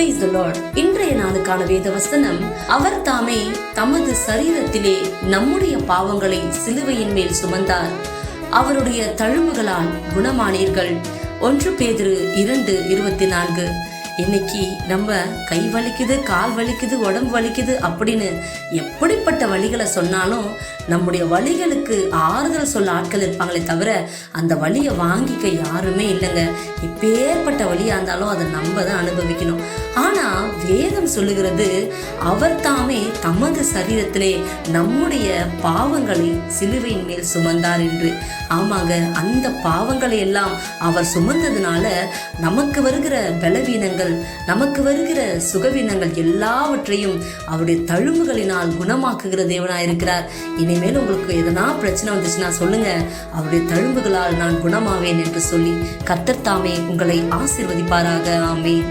Price இன்றைய நாளுக்கான வேத வசனம் அவர் தாமே தமது சரீரத்திலே நம்முடைய பாவங்களை சிலுவையின் மேல் சுமந்தார். அவருடைய தழும்புகளால் குணமானீர்கள். ஒன்று பேதிரு இரண்டு இருபத்தி நான்கு. இன்னைக்கு நம்ம கை வலிக்குது கால் வலிக்குது உடம்பு வலிக்குது அப்படின்னு எப்படிப்பட்ட வழிகளை சொன்னாலும் நம்முடைய வழிகளுக்கு ஆறுதல் சொல்ல ஆட்கள் இருப்பாங்களே தவிர அந்த வழியை வாங்கிக்க யாருமே இல்லைங்க. இப்பேற்பட்ட வழியாக இருந்தாலும் அதை நம்ம தான் அனுபவிக்கணும். ஆனால் வேதம் சொல்லுகிறது அவர் தாமே தமது சரீரத்திலே நம்முடைய பாவங்களை சிலுவையின் மேல் சுமந்தார் என்று. ஆமாங்க அந்த பாவங்களை எல்லாம் அவர் சுமந்ததுனால நமக்கு வருகிற பலவீனங்கள் நமக்கு வருகிற சுகவீனங்கள் எல்லாவற்றையும் அவருடைய தழும்புகளினால் குணமாக்குகிற தேவனாயிருக்கிறார். இனிமேல் உங்களுக்கு எதனா பிரச்சனை வந்துச்சுன்னா சொல்லுங்க. அவருடைய தழும்புகளால் நான் குணமாவேன் என்று சொல்லி கர்த்தர் உங்களை ஆசிர்வதிப்பாராக. ஆமே